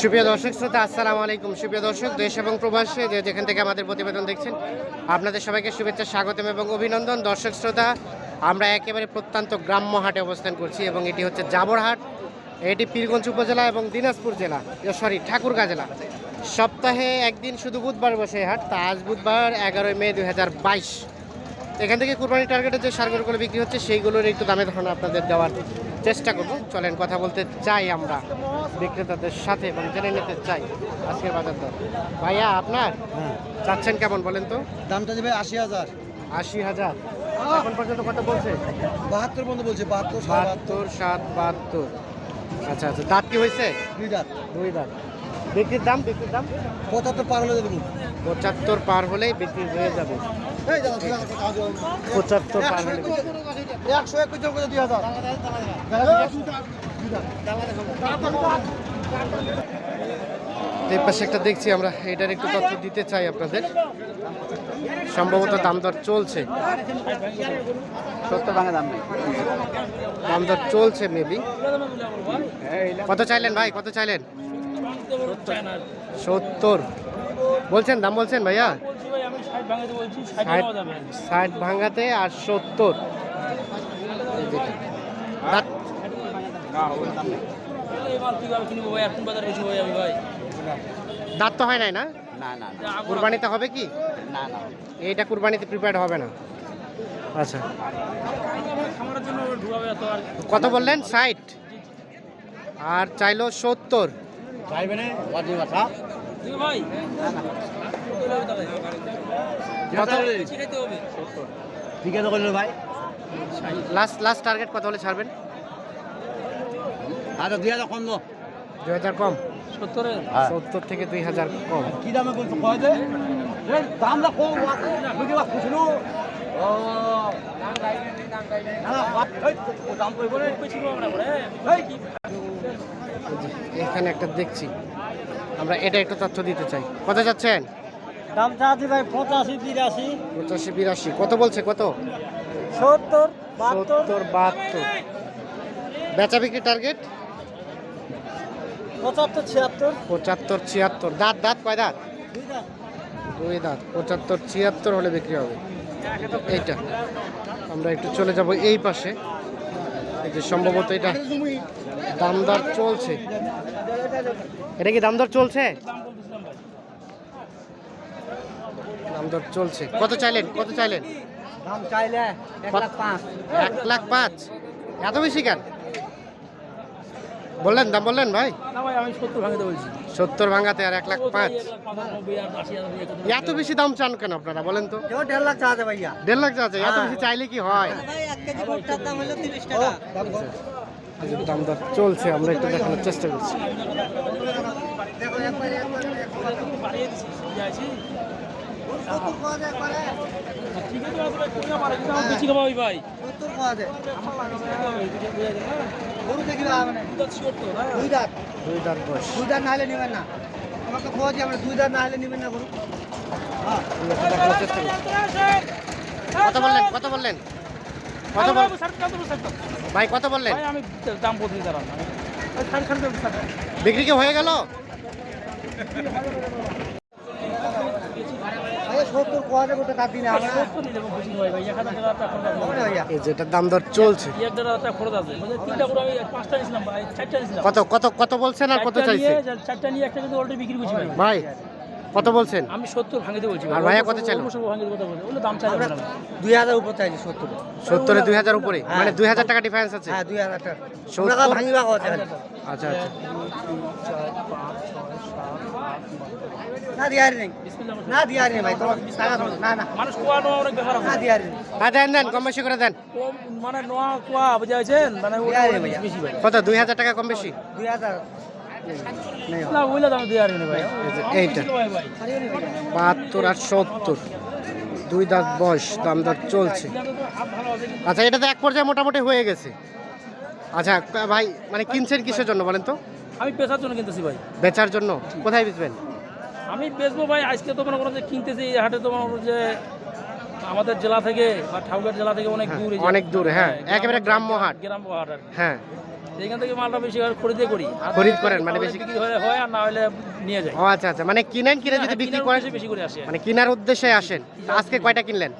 সুপ্রিয় দর্শক শ্রোতা, আসসালামু আলাইকুম। সুপ্রিয় দর্শক, দেশ এবং প্রবাসে যে যেখান থেকে আমাদের প্রতিবেদন দেখছেন, আপনাদের সবাইকে শুভেচ্ছা, স্বাগতম এবং অভিনন্দন। দর্শক শ্রোতা, আমরা একেবারে প্রত্যন্ত গ্রাম্য হাটে অবস্থান করছি এবং এটি হচ্ছে জাবরহাট। এটি পীরগঞ্জ উপজেলা এবং দিনাজপুর জেলা। সরি, ঠাকুরগাঁ জেলা। সপ্তাহে একদিন শুধু বুধবার বসে হাট, তা আজ বুধবার এগারোই মে দু হাজার বাইশ। এখান থেকে কুরবানি টার্গেটে যে সারগুলো বিক্রি হচ্ছে, সেইগুলোর একটু দামে ধারণা আপনাদের দেওয়ার চেষ্টা করব। চলেন, কথা বলতে চাই আমরা। বিক্রেতাদের সাথে এবং জেনে নিতে চাই আজকের বাজার দর। ভাইয়া আপনার? হ্যাঁ। চাচ্ছেন কেমন বলেন তো? দামটা দেবে আশি হাজার। আশি হাজার। এখন পর্যন্ত কত বলছে? বাহাত্তর পর্যন্ত বলছে বাহাত্তর বাহাত্তর সাত বাহাত্তর। আচ্ছা আচ্ছা দাঁত কি হয়েছে? দুই দাঁত। দুই দাঁত। বিক্রির দাম বিক্রির দাম? পঁচাত্তর পার হলে দেবেন পঁচাত্তর পার হলেই বিক্রি হয়ে যাবে। পঁচাত্তর পার হলে। একশো একুশ জন করে দুই হাজার। এই পাশে একটা দেখছি আমরা এটার একটু তথ্য দিতে চাই আপনাদের। সম্ভবত দাম দর চলছে। সত্তর ভাঙা দাম দাম দর চলছে মেবি কত চাইলেন ভাই? কত চাইলেন? সত্তর। বলছেন দাম বলছেন ভাইয়া? ষাট ভাঙাতে আর সত্তর। দাঁত তো হয় নাই না? না না কুরবানিতে হবে কি? না না। এইটা কুরবানিতে প্রিপেয়ার্ড হবে না। আচ্ছা। কত বললেন? ষাট। আর চাইলো সত্তর। ঠিক আছে ভাই। লাস্ট লাস্ট টার্গেট কত হলে ছাড়বেন? আচ্ছা দুই হাজার কম দো দুই হাজার কম? হ্যাঁ। সত্তর থেকে দুই হাজার কম। কি দামে বলছো? কয় দে দামটা কম বুঝি বা খুশনু ও। না না এই, ও দাম কইব রে এই এখানে একটা দেখছি। আমরা এটা একটু তথ্য দিতে চাই। কত যাচ্ছেন? দাম চাচ্ছি ভাই পঁচাশি বিরাশি। পঁচাশি বিরাশি। কত বলছে? কত? সত্তর সত্তর বাহাত্তর। বেচা বিক্রি টার্গেট পঁচাত্তর ছিয়াত্তর। পঁচাত্তর ছিয়াত্তর। দাঁত দাঁত কয় দাঁত? দুই দাঁত। পঁচাত্তর ছিয়াত্তর হলে বিক্রি হবে। এইটা। আমরা একটু চলে যাব এই পাশে। এই যে সম্ভবত এটা দামদার চলছে। এটা কি দাম দর চলছে? দাম দর চলছে। কত চাইলেন? কত চাইলেন? দাম চাইলে এক লাখ পাঁচ। এক লাখ পাঁচ। এত বেশি কেন? বললেন দাম বললেন ভাই? না ভাই আমি সত্তর ভাঙতে বলছি। সত্তর ভাঙাতে আর এক লাখ পাঁচ। এত বেশি দাম চান কেন আপনারা বলেন তো? কেউ দেড় লাখ চাচ্ছে ভাইয়া। দেড় লাখ চাচ্ছে এত বেশি চাইলে কি হয়? ভুট্টার দাম হলো তিরিশ টাকা। আচ্ছা, দাম দর চলছে আমরা একটু দেখানোর চেষ্টা করছি। কত বললেন কত বললেন। কত। ভাই কত বললেন। আমি দাম বলতে দাঁড়ান। বিক্রি কি হয়ে গেল ভাইয়া সত্তর খোয়া যাবে ওটা তার দিনে আমরা সত্তর নিয়ে যাব, বুঝি ভাই, ভাই, এক হাজার টাকা খরচ আছে। হবে না ভাইয়া এই যেটা দাম দর চলছে এক দেড় হাজার টাকা খরচ আছে। বুঝলে, তিনটা করে আমি পাঁচটা নিয়েছিলাম ভাই, চারটা নিয়েছিলাম। কত কত কত বলছেন আর কত চাইছে নিয়ে, চারটা নিয়ে একটা কিন্তু অলরেডি বিক্রি করছি ভাই। কত বলছেন? আমি সত্তর ভাঙিতে বলছি আর ভাইয়া কত চাইলো? দাম ভাই। দুই হাজার উপর চাইছি সত্তর। সত্তরে দুই হাজার উপরে? হ্যাঁ। মানে দুই হাজার টাকা ডিফারেন্স আছে। হ্যাঁ দুই হাজার টাকা। ভাঙিবা কথা আচ্ছা আচ্ছা। না দিয়ারি নেই। না দিয়ারি নেই ভাই তোমার টাকা দাও। না না। মানুষ কোয়া নোয়া অনেক ব্যাপার না দিয়ারি নেই। হ্যাঁ দেন দেন কম বেশি করে দেন। মানে নোয়া কোয়া বুঝাইছেন? মানে ওটা দেয়া রে অনেক ভাইয়া। বেশি ভাই। কত দুই হাজার টাকা কম বেশি? দুই হাজার না ওইলা দাম দেওয়ার নেই ভাই। এইটা। বাহাত্তর আর সত্তর। দুই দাঁত বয়স দাম দর চলছে। আচ্ছা এটা তো এক পর্যায়ে মোটামুটি হয়ে গেছে। আচ্ছা ভাই মানে কিনছেন কিসের জন্য বলেন তো? আমি পেশার জন্য কিনতেছি ভাই। বেচার জন্য? কোথায় বেচবেন? আমি বেচবো ভাই আজকে তো মনে করো যে কিনতেছি এই হাটে তো মনে করো যে আমাদের জেলা থেকে বা ঠাকুরগাঁও জেলা থেকে অনেক দূর অনেক দূর, হ্যাঁ। একেবারে গ্রাম্য হাট। গ্রাম্য হাট হ্যাঁ। এইখান থেকে মালটা বেশি করে খরিদে করি। খরিদ করেন, মানে বেশি- বিক্রি হয় আর না হলে নিয়ে যায়। ও আচ্ছা আচ্ছা মানে কিনেন কিনে যদি হ্যাঁ, বিক্রি করেন বেশি করে আসে। মানে কেনার উদ্দেশ্যে আসেন আজকে কয়টা কিনলেন?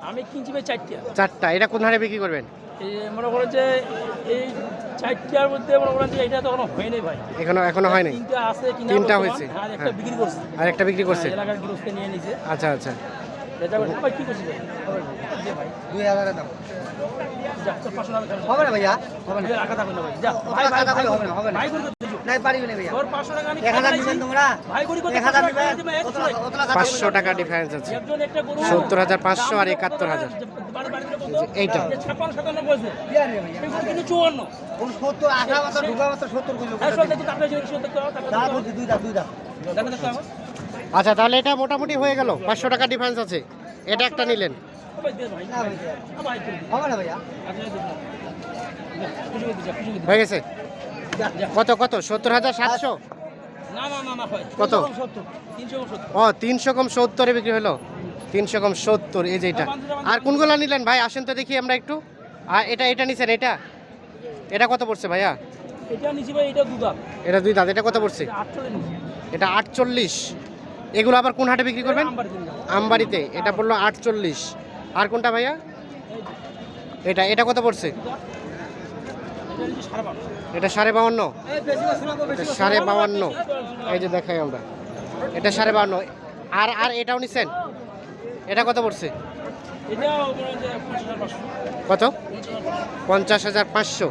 আমি কিনছি ভাই চারটা। চারটা এটা কোন হারে বিক্রি করবেন? মনে করেন যে এই চারটার মধ্যে মনে করেন যে এটা তো এখনও হয়নি ভাই। এখনও এখনও হয়নি তিনটা আছে তিনটা হয়েছে, আর একটা হ্যাঁ। বিক্রি করছে। আর একটা বিক্রি করছে? হ্যাঁ, এলাকার গৃহস্থে নিয়ে নিছে। আচ্ছা আচ্ছা। এটা ভাই কি করছিস ভাই দে ভাই দাম। হবে না ভাইয়া? হবে না। রাখা থাকবে না ভাই। যা ভাই ভাই ভাই হবে না, হবে না। ভাই করে নাই পারিবি ভাইয়া। টাকা দিবেন তোমরা? ভাই করি দিবেন। টাকা। ডিফারেন্স আছে। একজন একটা গরু আর? এইটা। বলছে। রে ভাইয়া? কিন্তু কোন মাত্র ঢুকা মাত্র কইলো তারপরে যে তারপরে দুই দুই। আচ্ছা তাহলে এটা মোটামুটি হয়ে গেল। পাঁচশো টাকা ডিফারেন্স আছে। এটা একটা নিলেন। হয়ে গেছে। কত কত? সত্তর হাজার সাতশো? কত? ও তিনশো কম সত্তরে বিক্রি হলো? তিনশো কম সত্তর এই যে এটা। আর কোনগুলো নিলেন ভাই? আসেন তো দেখি আমরা একটু। আর এটা এটা নিছেন এটা? এটা কত পড়ছে ভাইয়া? এটা ভাই এটা দুধা এটা দুই দাঁত এটা কত পড়ছে? এটা আটচল্লিশ এগুলো আবার কোন হাটে বিক্রি করবেন? আমবাড়িতে। এটা পড়ল আটচল্লিশ। আর কোনটা ভাইয়া? এটা এটা কত পড়ছে? এটা সাড়ে বাউন্ন। সাড়ে বাউন্ন। এই যে দেখাই আমরা। এটা সাড়ে বাউন্ন। আর আর এটাও নিচ্ছেন এটা কত পড়ছে? কত? পঞ্চাশ হাজার পাঁচশো।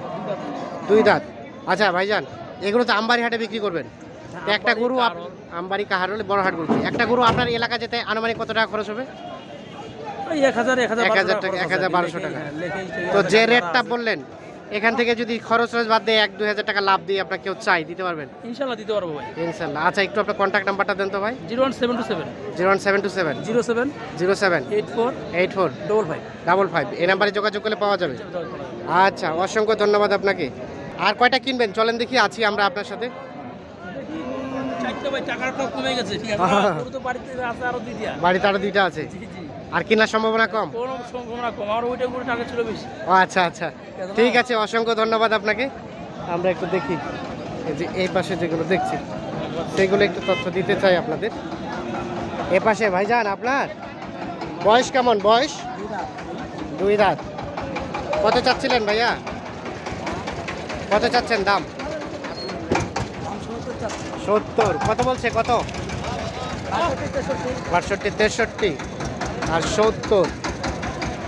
দুই দাঁত। আচ্ছা ভাইজান, এগুলো তো আমবাড়ি হাটে বিক্রি করবেন। একটা গরু আমবাড়ি কাহার হলে বড় হাট বলছি একটা গরু আপনার এলাকা যেতে আনুমানিক কত টাকা খরচ হবে? এক হাজার এক টাকা, এক হাজার বারোশো টাকা। তো যে রেটটা বললেন এখান থেকে যদি খরচ খরচ বাদ দিয়ে এক দুই হাজার টাকা লাভ দিয়ে আপনার কেউ চাই দিতে পারবেন? ইনশাল্লাহ দিতে পারব ভাই। ইনশাল্লাহ। আচ্ছা একটু আপনার কন্ট্যাক্ট নাম্বারটা দেন তো ভাই। Zero one seven two seven. Zero one seven two seven. Zero seven zero seven. Eight four eight four. Double five. Double five. এই নাম্বারে যোগাযোগ করলে পাওয়া যাবে। আচ্ছা অসংখ্য ধন্যবাদ আপনাকে। আর কয়টা কিনবেন? চলেন দেখি আছি আমরা আপনার সাথে। বাড়িতে আরও দুইটা। আছে। আর কেনার সম্ভাবনা কম? সম্ভাবনা কম আর ওইটা গরু টাকা ছিল বেশি। ও আচ্ছা আচ্ছা। ঠিক আছে অসংখ্য ধন্যবাদ আপনাকে। আমরা একটু দেখি এই যে এই পাশে যেগুলো দেখছি সেগুলো একটু তথ্য দিতে চাই আপনাদের। এ পাশে ভাইজান আপনার? বয়স কেমন? বয়স? দুই রাত কত চাচ্ছিলেন ভাইয়া? কত চাচ্ছেন দাম? সত্তর। কত বলছে? কত? বাষট্টি তেষট্টি। আর সত্তর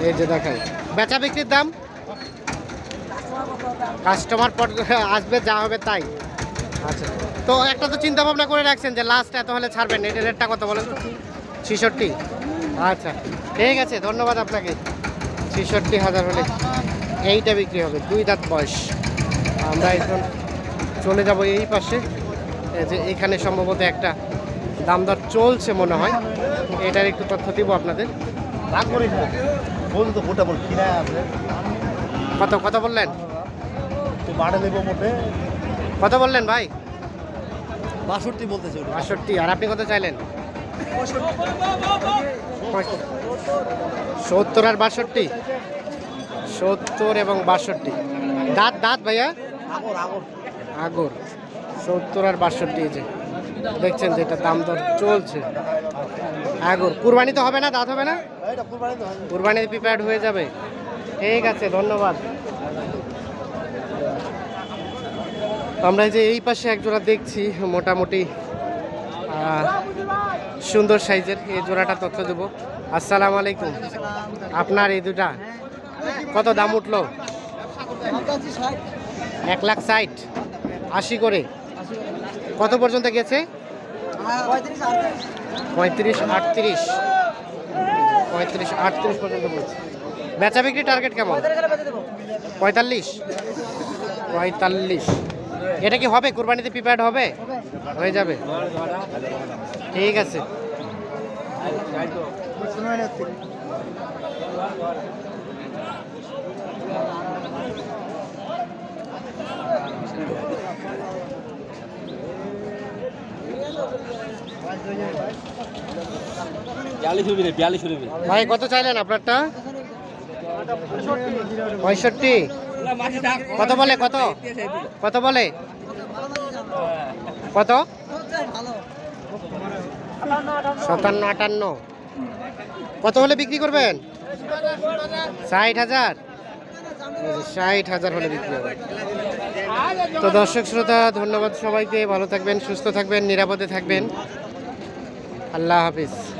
এই যে দেখাই। বেচা বিক্রির দাম? কাস্টমার আসবে, যা হবে তাই। আচ্ছা। তো একটা তো চিন্তা ভাবনা করে রাখছেন যে লাস্ট এত হলে ছাড়বেন, এটা রেটটা কত বলেন? ছিষট্টি। আচ্ছা। ঠিক আছে, ধন্যবাদ আপনাকে। ছিষট্টি হাজার হলে এইটা বিক্রি হবে, দুই দাঁত বয়স। আমরা এখন চলে যাব এই পাশে। যে এখানে সম্ভবত একটা দাম দর চলছে মনে হয়। এটার একটু তথ্য দিব আপনাদের। বলতো কত কত বললেন? কত বললেন ভাই? বাষট্টি বলতেছে ওটা বাষট্টি আর আপনি কত চাইলেন? সত্তর আর বাষট্টি? সত্তর এবং বাষট্টি। দাঁত দাঁত ভাইয়া? আগর সত্তর আর বাষট্টি যে। দেখছেন যেটা দাম দর চলছে। আগর। কুরবানি তো হবে না, দাঁত হবে না? কুরবানি প্রিপেয়ার্ড হয়ে যাবে। ঠিক আছে, ধন্যবাদ। আমরা যে এই পাশে একজোড়া দেখছি, মোটামুটি সুন্দর সাইজের। এই জোড়াটা তথ্য দেবো। আসসালামু আলাইকুম। আপনার এই দুটা, কত দাম উঠল? এক লাখ ষাট। আশি করে। কত পর্যন্ত গেছে? পঁয়ত্রিশ, আটত্রিশ। পঁয়ত্রিশ, আটত্রিশ বেচা বিক্রি টার্গেট কেমন? পঁয়তাল্লিশ। পঁয়তাল্লিশ। এটা কি হবে? কুরবানিতে প্রিপেয়ার্ড হবে? হয়ে যাবে। ঠিক আছে বিয়াল্লিশ হবি রে বিয়াল্লিশ হবি ভাই, কত চাইলেন আপনারটা? পঁয়ষট্টি। কত বলে, কত? কত বলে? কত? সাতান্ন, আটান্ন। কত হলে বিক্রি করবেন? ষাট হাজার। ষাট হাজার হলে বিক্রি হবে। তো দর্শক শ্রোতা, ধন্যবাদ সবাইকে। ভালো থাকবেন, সুস্থ থাকবেন, নিরাপদে থাকবেন। আল্লাহ হাফিজ।